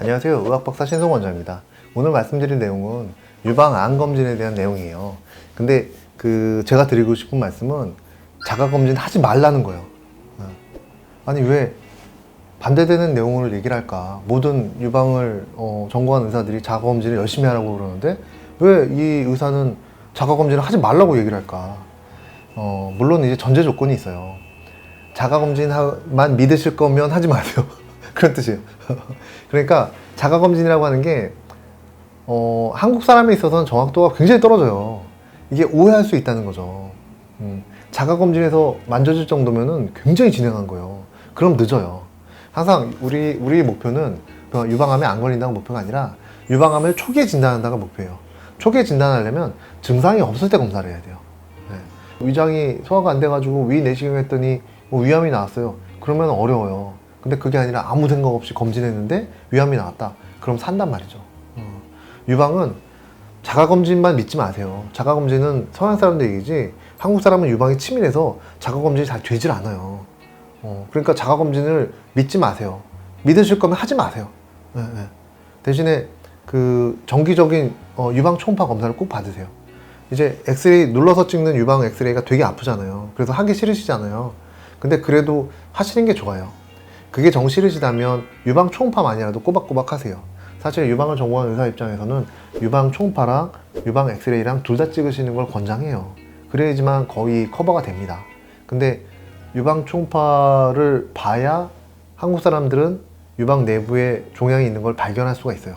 안녕하세요. 의학박사 신송 원장입니다. 오늘 말씀드릴 내용은 유방암 검진에 대한 내용이에요. 근데 그 제가 드리고 싶은 말씀은 자가 검진 하지 말라는 거예요. 어. 아니 왜 반대되는 내용을 얘기를 할까? 모든 유방을 어, 전공한 의사들이 자가 검진을 열심히 하라고 그러는데 왜 이 의사는 자가 검진을 하지 말라고 얘기를 할까? 어, 물론 이제 전제 조건이 있어요. 자가 검진만 믿으실 거면 하지 마세요. 그런 뜻이에요. 그러니까 자가 검진이라고 하는 게 어, 한국 사람에 있어서는 정확도가 굉장히 떨어져요. 이게 오해할 수 있다는 거죠. 음, 자가 검진에서 만져질 정도면은 굉장히 진행한 거예요. 그럼 늦어요. 항상 우리 우리의 목표는 그 유방암에 안 걸린다가 목표가 아니라 유방암을 초기에 진단한다가 목표예요. 초기에 진단하려면 증상이 없을 때 검사를 해야 돼요. 네. 위장이 소화가 안 돼가지고 위 내시경 했더니 뭐 위암이 나왔어요. 그러면 어려워요. 근데 그게 아니라 아무 생각 없이 검진했는데 위암이 나왔다. 그럼 산단 말이죠. 어. 유방은 자가 검진만 믿지 마세요. 자가 검진은 서양 사람들 얘기지 한국 사람은 유방이 치밀해서 자가 검진이 잘 되질 않아요. 어, 그러니까 자가 검진을 믿지 마세요. 믿으실 거면 하지 마세요. 예, 예. 대신에 그 정기적인 어, 유방 초음파 검사를 꼭 받으세요. 이제 엑스레이 눌러서 찍는 유방 엑스레이가 되게 아프잖아요. 그래서 하기 싫으시잖아요. 근데 그래도 하시는 게 좋아요. 그게 정 싫으시다면 유방 초음파만이라도 꼬박꼬박 하세요. 사실 유방을 전공한 의사 입장에서는 유방 초음파랑 유방 엑스레이랑 둘 다 찍으시는 걸 권장해요. 그래야지만 거의 커버가 됩니다. 근데 유방 초음파를 봐야 한국 사람들은 유방 내부에 종양이 있는 걸 발견할 수가 있어요.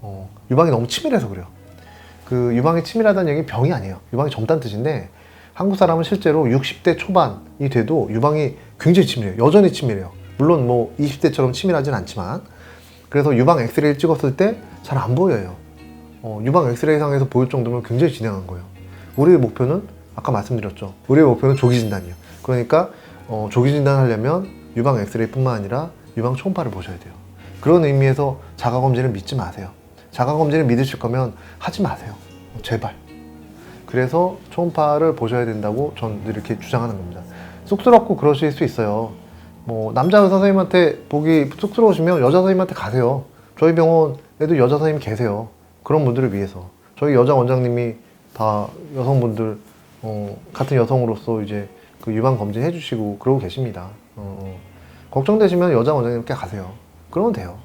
어, 유방이 너무 치밀해서 그래요. 그 유방이 치밀하다는 얘기 병이 아니에요. 유방이 젊다는 뜻인데 한국 사람은 실제로 60대 초반이 돼도 유방이 굉장히 치밀해요. 여전히 치밀해요. 물론 뭐 20대처럼 치밀하진 않지만 그래서 유방 엑스레이를 찍었을 때 잘 안 보여요. 어, 유방 엑스레이상에서 보일 정도면 굉장히 진행한 거예요. 우리의 목표는 아까 말씀드렸죠. 우리의 목표는 조기 진단이에요. 그러니까 어, 조기 진단하려면 유방 엑스레이뿐만 아니라 유방 초음파를 보셔야 돼요. 그런 의미에서 자가 검진을 믿지 마세요. 자가 검진을 믿으실 거면 하지 마세요. 어, 제발. 그래서 초음파를 보셔야 된다고 전 이렇게 주장하는 겁니다. 쑥스럽고 그러실 수 있어요. 뭐 남자 의사 선생님한테 보기 쑥스러우시면 여자 선생님한테 가세요. 저희 병원에도 여자 선생님 계세요. 그런 분들을 위해서 저희 여자 원장님이 다 여성분들 어, 같은 여성으로서 이제 그 유방 검진 해주시고 그러고 계십니다. 어, 어. 걱정되시면 여자 원장님께 가세요. 그러면 돼요.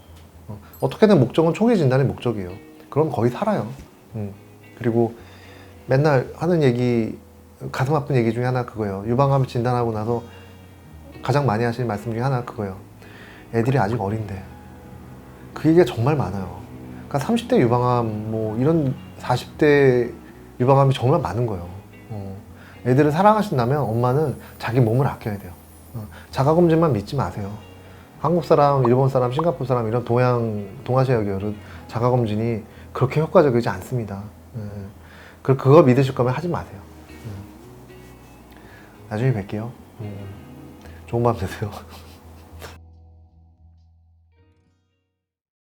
어, 어떻게든 목적은 초기 진단의 목적이에요. 그럼 거의 살아요. 음. 그리고 맨날 하는 얘기 가슴 아픈 얘기 중에 하나 그거예요. 유방암 진단하고 나서 가장 많이 하시는 말씀 중에 하나 그거예요. 애들이 아직 어린데. 그 얘기가 정말 많아요. 그러니까 30대 유방암, 뭐 이런 40대 유방암이 정말 많은 거예요. 어. 애들을 사랑하신다면 엄마는 자기 몸을 아껴야 돼요. 어. 자가검진만 믿지 마세요. 한국 사람, 일본 사람, 싱가포르 사람 이런 동양, 동아시아 계열은 자가검진이 그렇게 효과적이지 않습니다. 예. 그 그거 믿으실 거면 하지 마세요. 음. 나중에 뵐게요. 음. 좋은 밤 되세요.